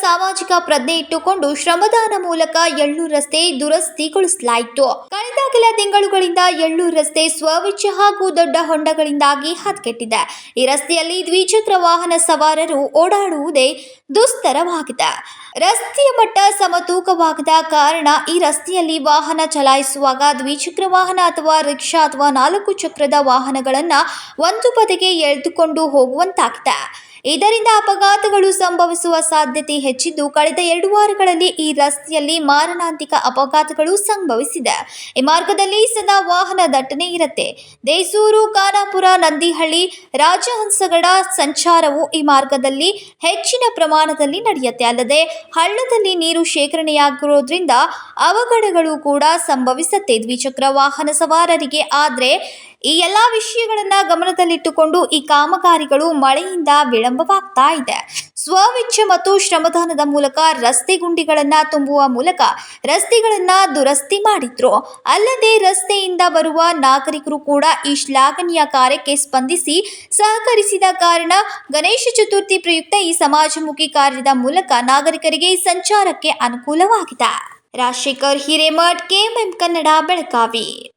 ಸಾಮಾಜಿಕ ಪ್ರಜ್ಞೆ ಇಟ್ಟುಕೊಂಡು ಶ್ರಮದಾನ ಮೂಲಕ ಎಳ್ಳು ರಸ್ತೆ ದುರಸ್ತಿಗೊಳಿಸಲಾಯಿತು. ಕಳೆದ ಕೆಲ ತಿಂಗಳುಗಳಿಂದ ಎಳ್ಳು ರಸ್ತೆ ಸ್ವವಿಚ್ಛ ಹಾಗೂ ದೊಡ್ಡ ಹೊಂಡಗಳಿಂದಾಗಿ ಹದಗೆಟ್ಟಿದೆ ಈ ರಸ್ತೆಯಲ್ಲಿ ದ್ವಿಚಕ್ರ ವಾಹನ ಸವಾರರು ಓಡಾಡುವುದೇ ದುಸ್ತರವಾಗಿದೆ. ರಸ್ತೆಯ ಮಟ್ಟ ಸಮತೂಕವಾಗದ ಕಾರಣ ಈ ರಸ್ತೆಯಲ್ಲಿ ವಾಹನ ಚಲಾಯಿಸುವಾಗ ದ್ವಿಚಕ್ರ ವಾಹನ ಅಥವಾ ರಿಕ್ಷಾ ಅಥವಾ ನಾಲ್ಕು ಚಕ್ರದ ವಾಹನಗಳನ್ನು ಒಂದು ಬದಿಗೆ ಎಳೆದುಕೊಂಡು ಹೋಗುವಂತಾಗಿದೆ. ಇದರಿಂದ ಅಪಘಾತಗಳು ಸಂಭವಿಸುವ ಸಾಧ್ಯತೆ ಹೆಚ್ಚಿದ್ದು, ಕಳೆದ ಎರಡು ವಾರಗಳಲ್ಲಿ ಈ ರಸ್ತೆಯಲ್ಲಿ ಮಾರಣಾಂತಿಕ ಅಪಘಾತಗಳು ಸಂಭವಿಸಿದೆ. ಈ ಮಾರ್ಗದಲ್ಲಿ ಸದಾ ವಾಹನ ದಟ್ಟಣೆ ಇರುತ್ತೆ. ದೇಸೂರು, ಖಾನಾಪುರ, ನಂದಿಹಳ್ಳಿ, ರಾಜಹಂಸಗಡ ಸಂಚಾರವು ಈ ಮಾರ್ಗದಲ್ಲಿ ಹೆಚ್ಚಿನ ಪ್ರಮಾಣದಲ್ಲಿ ನಡೆಯುತ್ತೆ. ಅಲ್ಲದೆ, ಹಳ್ಳದಲ್ಲಿ ನೀರು ಶೇಖರಣೆಯಾಗಿರೋದ್ರಿಂದ ಅವಘಡಗಳು ಕೂಡ ಸಂಭವಿಸುತ್ತೆ. ದ್ವಿಚಕ್ರ ವಾಹನ ಸವಾರರಿಗೆ ಆದರೆ ಈ ಎಲ್ಲ ವಿಷಯಗಳನ್ನ ಗಮನದಲ್ಲಿಟ್ಟುಕೊಂಡು ಈ ಕಾಮಗಾರಿಗಳು ಮಳೆಯಿಂದ ವಿಳಂಬವಾಗ್ತಾ ಇದೆ. ಸ್ವವಿಚ್ಛೆ ಮತ್ತು ಶ್ರಮದಾನದ ಮೂಲಕ ರಸ್ತೆ ಗುಂಡಿಗಳನ್ನು ತುಂಬುವ ಮೂಲಕ ರಸ್ತೆಗಳನ್ನು ದುರಸ್ತಿ ಮಾಡಿದ್ರು. ಅಲ್ಲದೆ ರಸ್ತೆಯಿಂದ ಬರುವ ನಾಗರಿಕರು ಕೂಡ ಈ ಶ್ಲಾಘನೀಯ ಕಾರ್ಯಕ್ಕೆ ಸ್ಪಂದಿಸಿ ಸಹಕರಿಸಿದ ಕಾರಣ ಗಣೇಶ ಚತುರ್ಥಿ ಪ್ರಯುಕ್ತ ಈ ಸಮಾಜಮುಖಿ ಕಾರ್ಯದ ಮೂಲಕ ನಾಗರಿಕರಿಗೆ ಸಂಚಾರಕ್ಕೆ ಅನುಕೂಲವಾಗಿದೆ. ರಾಜಶೇಖರ್ ಹಿರೇಮಠ್, ಕೆಎಂಎಂ ಕನ್ನಡ, ಬೆಳಗಾವಿ.